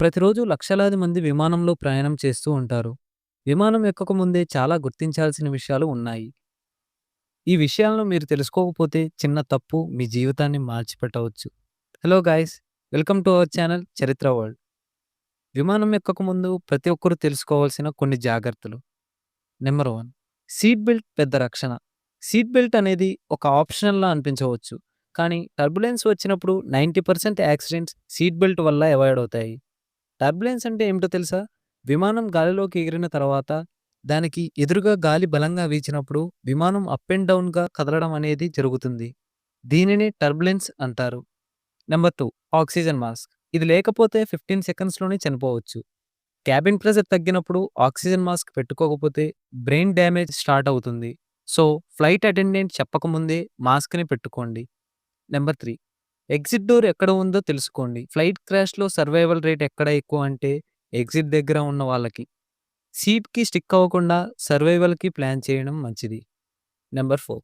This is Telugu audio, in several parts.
ప్రతిరోజు లక్షలాది మంది విమానంలో ప్రయాణం చేస్తూ ఉంటారు. విమానం ఎక్కక ముందే చాలా గుర్తించాల్సిన విషయాలు ఉన్నాయి. ఈ విషయాలను మీరు తెలుసుకోకపోతే చిన్న తప్పు మీ జీవితాన్ని మార్చిపెట్టవచ్చు. Hello guys welcome to our channel Charitra world. విమానం ఎక్కక ముందు ప్రతి ఒక్కరూ తెలుసుకోవాల్సిన కొన్ని జాగ్రత్తలు. నెంబర్ వన్ సీట్ బెల్ట్ పెద్ద రక్షణ. సీట్ బెల్ట్ అనేది ఒక ఆప్షనల్లా అనిపించవచ్చు. కానీ టర్బులెన్స్ వచ్చినప్పుడు ninety percent accidents seat belt వల్ల అవాయిడ్ అవుతాయి. టర్బులెన్స్ అంటే ఏమిటో తెలుసా? విమానం గాలిలోకి ఎగిరిన తర్వాత దానికి ఎదురుగా గాలి బలంగా వీచినప్పుడు విమానం అప్ అండ్ డౌన్‌గా కదలడం అనేది జరుగుతుంది. దీనిని టర్బులెన్స్ అంటారు. Number two oxygen mask. ఇది లేకపోతే 15 సెకండ్స్‌లోనే చనిపోవచ్చు. క్యాబిన్ ప్రెషర్ తగ్గినప్పుడు ఆక్సిజన్ మాస్క్ పెట్టుకోకపోతే బ్రెయిన్ డ్యామేజ్ స్టార్ట్ అవుతుంది. సో, ఫ్లైట్ అటెండెంట్ చెప్పకముందే మాస్క్‌ని పెట్టుకోండి. నెంబర్ త్రీ ఎగ్జిట్ డోర్ ఎక్కడ ఉందో తెలుసుకోండి. ఫ్లైట్ క్రాష్‌లో సర్వైవల్ రేట్ ఎక్కడ ఎక్కువ అంటే ఎగ్జిట్ దగ్గర ఉన్న వాళ్ళకి. సీట్‌కి స్టిక్ అవ్వకుండా సర్వైవల్‌కి ప్లాన్ చేయడం మంచిది. నెంబర్ ఫోర్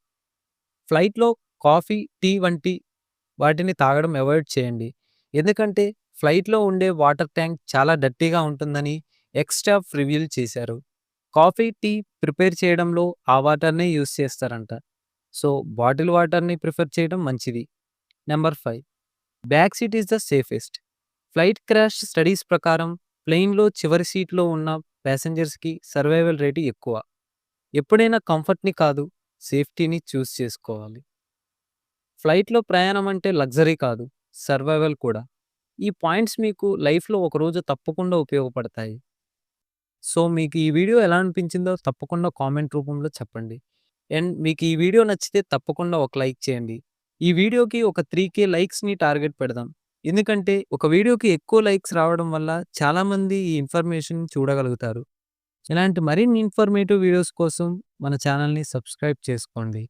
ఫ్లైట్‌లో కాఫీ, టీ వంటి వాటిని తాగడం అవాయిడ్ చేయండి. ఎందుకంటే ఫ్లైట్‌లో ఉండే వాటర్ ట్యాంక్ చాలా డర్టీగా ఉంటుందని ఎక్స్ట్రా రివ్యూల్ చేశారు. కాఫీ, టీ ప్రిపేర్ చేయడంలో ఆ వాటర్‌నే యూస్ చేస్తారంట. సో, బాటిల్ వాటర్‌ని ప్రిఫర్ చేయడం మంచిది. Number five back seat is the safest. Flight crash studies ప్రకారం ప్లేన్‌లో చివరి సీట్‌లో ఉన్న ప్యాసింజర్స్‌కి సర్వైవల్ రేట్ ఎక్కువ. ఎప్పుడైనా కంఫర్ట్‌ని కాదు సేఫ్టీని చూస్ చేసుకోవాలి. ఫ్లైట్‌లో ప్రయాణం అంటే లగ్జరీ కాదు సర్వైవల్ కూడా. ఈ పాయింట్స్ మీకు లైఫ్‌లో ఒకరోజు తప్పకుండా ఉపయోగపడతాయి. సో, మీకు ఈ వీడియో ఎలా అనిపించిందో తప్పకుండా కామెంట్ రూపంలో చెప్పండి. అండ్ మీకు ఈ వీడియో నచ్చితే తప్పకుండా ఒక లైక్ చేయండి. ఈ వీడియోకి ఒక త్రీ కే లైక్స్‌ని టార్గెట్ పెడదాం. ఎందుకంటే ఒక వీడియోకి ఎక్కువ లైక్స్ రావడం వల్ల చాలామంది ఈ ఇన్ఫర్మేషన్ చూడగలుగుతారు. ఇలాంటి మరిన్ని ఇన్ఫర్మేటివ్ వీడియోస్ కోసం మన ఛానల్‌ని సబ్స్క్రైబ్ చేసుకోండి.